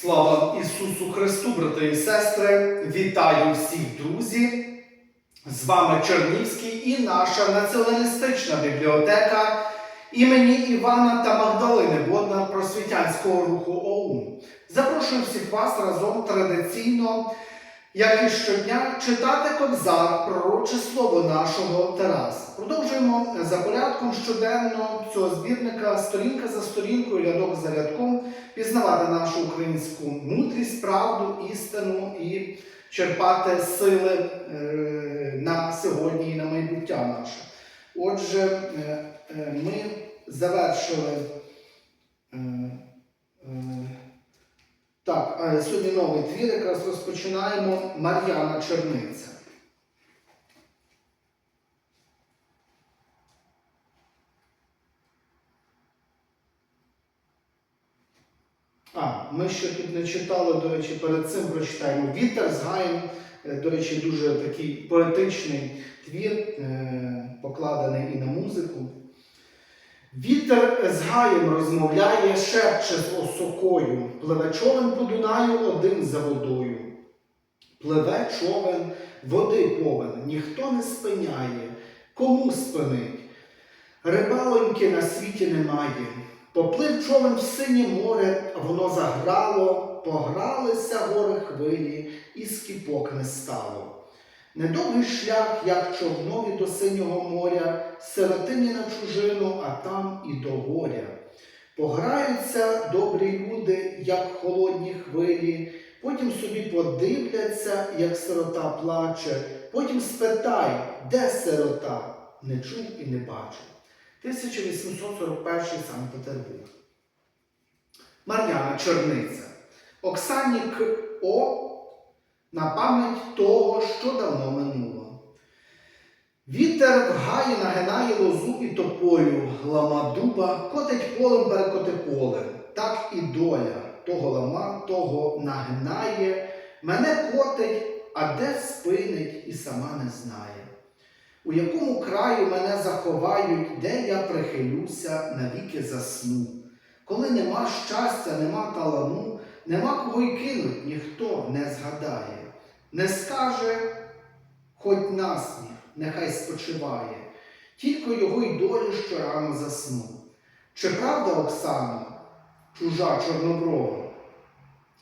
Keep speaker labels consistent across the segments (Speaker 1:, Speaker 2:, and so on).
Speaker 1: Слава Ісусу Христу, брати і сестри! Вітаю всіх друзі! З вами Чернівський і наша націоналістична бібліотека імені Івана та Магдалини Водна просвітянського руху ОУН. Запрошую всіх вас разом традиційно, як і щодня, читати кобзар, пророче слово нашого Тараса. Продовжуємо за порядком щоденно цього збірника сторінка за сторінкою, рядок за рядком пізнавати нашу українську мудрість, правду, істину і черпати сили е, на сьогодні і на майбуття наше. Отже, е, е, ми завершили. Так, е, сьогодні новий твір, якраз розпочинаємо Мар'яна Черниця. А, ми ще тут не читали, до речі, перед цим прочитаємо Вітер з Гаєм. Е, До речі, дуже такий поетичний твір, е, покладений і на музику. Вітер з гаєм розмовляє, шепче з осокою, пливе човен по Дунаю один за водою. Пливе човен, води повен, ніхто не спиняє, кому спинить? Рибалоньки на світі немає. Поплив човен в синє море, воно заграло, погралися гори хвилі, і скіпок не стало. Недовгий шлях, як човнові до синього моря, сиротині на чужину, а там і до горя. Пограються добрі люди, як холодні хвилі, потім собі подивляться, як сирота плаче, потім спитай, де сирота, не чув і не бачив. 1841 Санкт-Петербург. Мар'яна Черниця. Оксані К. О. На пам'ять того, що давно минуло. Вітер в гаї нагинає лозу і тополю, лама дуба, котить полем перекоти поле. Так і доля того лама, того нагинає, мене котить, а де спинить і сама не знає. У якому краю мене заховають, де я прихилюся, навіки засну. Коли нема щастя, нема талану, нема кого й кинуть, ніхто не згадає. Не скаже, хоч насміх, нехай спочиває, тільки його й долі щорано засну. Чи правда, Оксана, чужа чорноброва?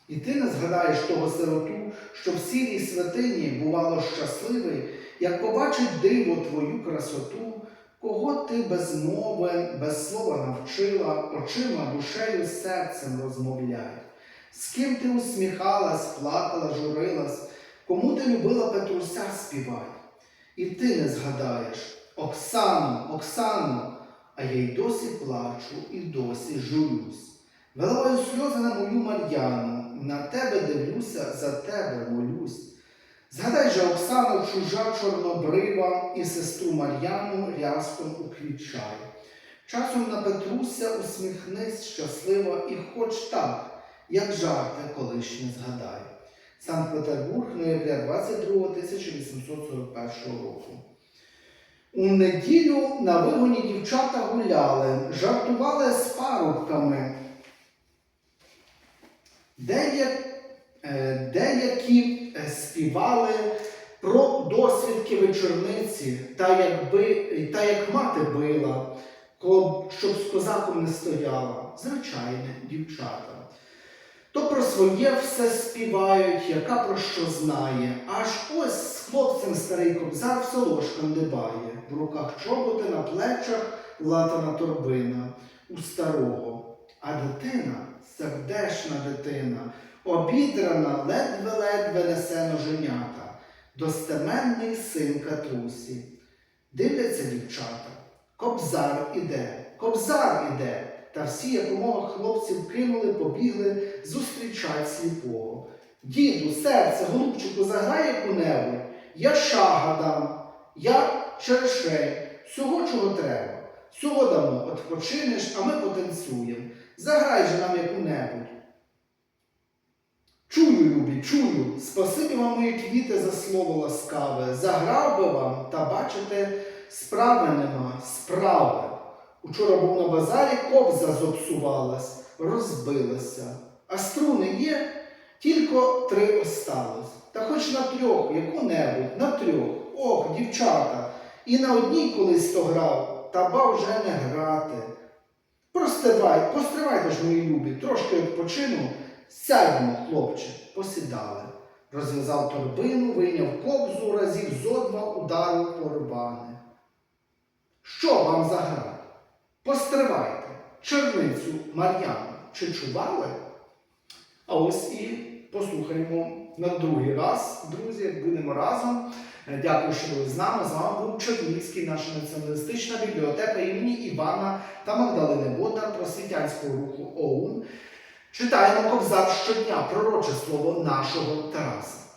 Speaker 1: І ти не згадаєш того сироту, що в сірій святині бувало щасливий, як побачить диво твою красоту, кого ти без мови, без слова навчила, очима, душею, серцем розмовляй. З ким ти усміхалась, плакала, журилась, кому ти любила Петруся співай. І ти не згадаєш, Оксану, Оксану, а я й досі плачу і досі журюсь. Виливаю сльози на мою Мар'яну, на тебе дивлюся, за тебе молюсь. Згадай же Оксану, чужа чорнобрива, і сестру Мар'яну ряском уквічай. Часом на Петруся усміхнись щаслива і хоч так, як жарти колишнє згадай. Санкт-Петербург, ноября 22 1841 року. У неділю на вигоні дівчата гуляли, жартували з парубками. Деякі, деякі е, співали про досвідки вечорниці, та, якби, та як мати била, щоб з козаком не стояла. Звичайне, дівчата. То про своє все співають, яка про що знає. Аж ось з хлопцем старий кобзар в село шкандибає, в руках чоботи на плечах латана торбина у старого. А дитина, сердешна дитина, обідрана, ледве-ледве несе ноженята, достеменний син катрусі. Дивляться дівчата. Кобзар іде, кобзар іде. Та всі якомога хлопців кинули, побігли зустрічать сліпого. Діду, серце, голубчику, заграй яку-небудь. Я шага дам, я черешень, всього чого треба. Всього дамо, odpoczynеш, а ми потанцюємо. Заграй же нам яку-небудь. Чую, любі, чую, спасибі вам мої квіти за слово ласкаве. Заграв би вам, та бачите, справи нема, справи. Учора був на базарі, ковза зопсувалась, розбилася. а струни є, тільки три осталось. Та хоч на трьох, яку-небудь, на трьох. Ох, дівчата, і на одній колись то грав, та ба вже не грати. Простивай, постривайте ж, мої любі, трошки відпочину, сядьмо, хлопче, посідали. Розв'язав торбину, вийняв кобзу, разів зо два ударив по рубани. Що вам за гра? Постривайте, черницю Мар'яну, чи чували? А ось і послухаємо на другий раз, друзі, будемо разом. Е, Дякую, що ви з нами. З вами був Чернігівський, наша націоналістична бібліотека імені Івана та Магдалини Бодар просвітянського руху ОУН. Читаємо ковзар щодня, пророче слово нашого Тараса.